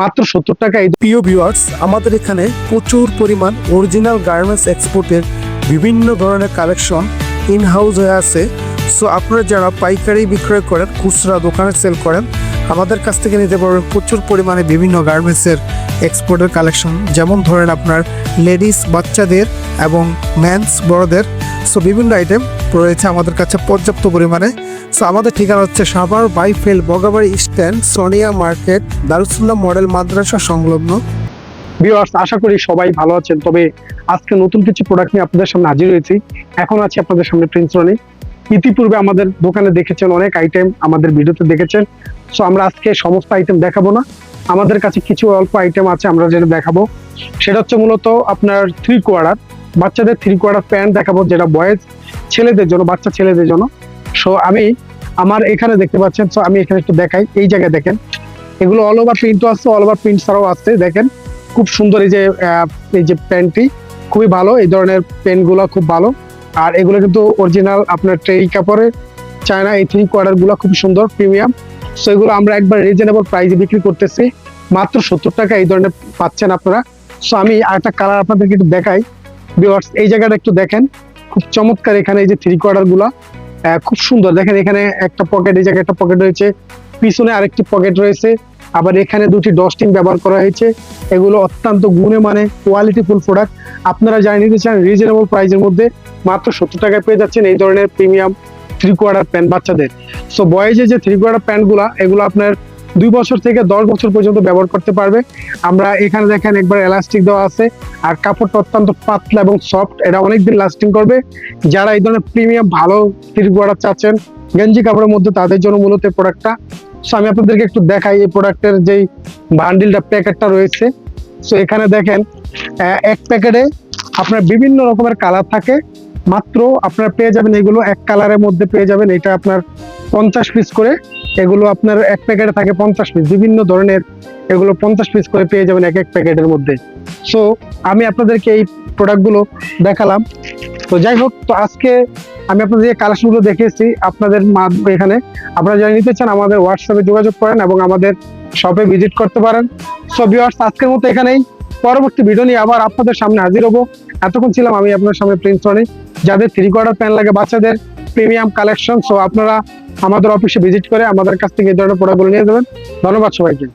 মাত্র সত্তর টাকা প্রিয় ভিউয়ার্স আমাদের এখানে প্রচুর পরিমাণ অরিজিনাল গার্মেন্টস এক্সপোর্টের বিভিন্ন ধরনের কালেকশন ইন হাউস হয়ে আছে। সো আপনারা যারা পাইকারি বিক্রয় করেন, খুচরা দোকানে সেল করেন, আমাদের কাছ থেকে নিতে পারবেন প্রচুর পরিমাণে বিভিন্ন গার্মেন্টসের এক্সপোর্টের কালেকশন যেমন ধরেন আপনার লেডিস বাচ্চাদের এবং ম্যানস বড়দের। সো বিভিন্ন আইটেম রয়েছে আমাদের কাছে পর্যাপ্ত পরিমাণে। সো আমাদের ঠিকানা হচ্ছে Savar Baipail Bogabari stand Sonia market, Darussullah model মাদ্রাসা সংলগ্ন। ভিউয়ার্স আশা করি সবাই ভালো আছেন, তবে আজকে নতুন কিছু প্রোডাক্ট নিয়ে আপনাদের সামনে হাজির হয়েছি। এখন আছি আপনাদের সামনে প্রিন্স রনি ইতিপূর্বে আমাদের দোকানে দেখেছেন অনেক আইটেম আমাদের ভিডিওতে দেখেছেন। সো আমরা আজকে সমস্ত আইটেম দেখাবো না। আমাদের কাছে কিছু অল্প আইটেম আছে, আমরা যেটা দেখাবো। সেটা হচ্ছে মূলত আপনার থ্রি কোয়ার্টার বাচ্চাদের থ্রি কোয়ার্টার প্যান্ট দেখাবো যেটা বয়েজ ছেলেদের জন্য, বাচ্চা ছেলেদের জন্য। সো আমি আমার এখানে দেখতে পাচ্ছেন সো আমি এখানে একটু দেখাই, এই জায়গায় দেখেন। এগুলো অল ওভার প্রিন্টও আছে অল ওভার প্রিন্ট ছাড়াও আছে, দেখেন। খুব সুন্দর এই যে এই যে প্যান্টটি খুবই ভালো, এই ধরনের পেনগুলো খুব ভালো। আর এগুলো কিন্তু অরিজিনাল আপনার ট্রেই কাপড়ের চায়না এই থ্রি কোয়ার্টারগুলো খুব সুন্দর প্রিমিয়াম সো এগুলো আমরা একবার রিজনেবল প্রাইসে বিক্রি করতেছি, মাত্র সত্তর টাকা এই ধরনের পাচ্ছেন আপনারা। সো আমি আরেকটা কালার আপনাদেরকে একটু দেখাই। ভিউয়ার্স এই জায়গাটা একটু দেখেন। খুব চমৎকার এখানে এই যে থ্রি কোয়ার্টারগুলা। খুব সুন্দর। দেখেন এখানে একটা পকেট এই জায়গায় একটা পকেট রয়েছে। পিছনে আরেকটি পকেট রয়েছে। আবার এখানে দুটি ডস্টিং ব্যবহার করা হয়েছে। এগুলো অত্যন্ত গুণে মানে কোয়ালিটি ফুল প্রোডাক্ট আপনারা যারা নিতে চান রিজনেবল প্রাইসের মধ্যে মাত্র সত্তর টাকায় পেয়ে যাচ্ছেন এই ধরনের প্রিমিয়াম থ্রি কোয়ার্টার প্যান্ট বাচ্চাদের। সো বয়েজে যে থ্রি কোয়ার্টার প্যান্টগুলো এগুলো আপনার দুই বছর থেকে দশ বছর পর্যন্ত ব্যবহার করতে পারবে। আমরা এখানে দেখেন একবার এলাস্টিক দেওয়া আছে। আর কাপড়টা অত্যন্ত পাতলা এবং সফট এটা অনেকদিন লাস্টিং করবে। যারা এই ধরনের প্রিমিয়াম ভালো থ্রি কোয়ার্টার চাচ্ছেন, গেঞ্জি কাপড়ের মধ্যে তাদের জন্য মূলত প্রোডাক্টটা সো আমি আপনাদেরকে একটু দেখাই এই প্রোডাক্টের যেই বান্ডিলটা প্যাকেটটা রয়েছে। সো এখানে দেখেন এক প্যাকেটে আপনার বিভিন্ন রকমের কালার থাকে। মাত্র আপনারা পেয়ে যাবেন এগুলো এক কালারের মধ্যে পেয়ে যাবেন। এটা আপনার পঞ্চাশ পিস করে। এগুলো আপনার এক প্যাকেটে থাকে পঞ্চাশ পিস বিভিন্ন ধরনের এগুলো পঞ্চাশ পিস করে পেয়ে যাবেন এক এক প্যাকেটের মধ্যে। সো আমি আপনাদেরকে এই প্রোডাক্টগুলো দেখালাম। তো যাই হোক, তো আজকে আমি আপনাদের যে কালেকশনগুলো দেখেছি আপনাদের এখানে আপনারা যারা নিতে চান, আমাদের হোয়াটসঅ্যাপে যোগাযোগ করেন এবং আমাদের শপে ভিজিট করতে পারেন। সো ভিউয়ার্স আজকের মতো এখানেই। পরবর্তী ভিডিও নিয়ে আবার আপনাদের সামনে হাজির হব। এতক্ষণ ছিলাম আমি আপনার সামনে প্রিন্স রনি। যাদের থ্রি কোয়ার্টার প্যান্ট লাগে বাচ্চাদের প্রিমিয়াম কালেকশন সো আপনারা আমাদের অফিসে ভিজিট করে আমাদের কাছ থেকে এই ধরনের প্রোডাক্টগুলো নিয়ে যাবেন। ধন্যবাদ সবাইকে।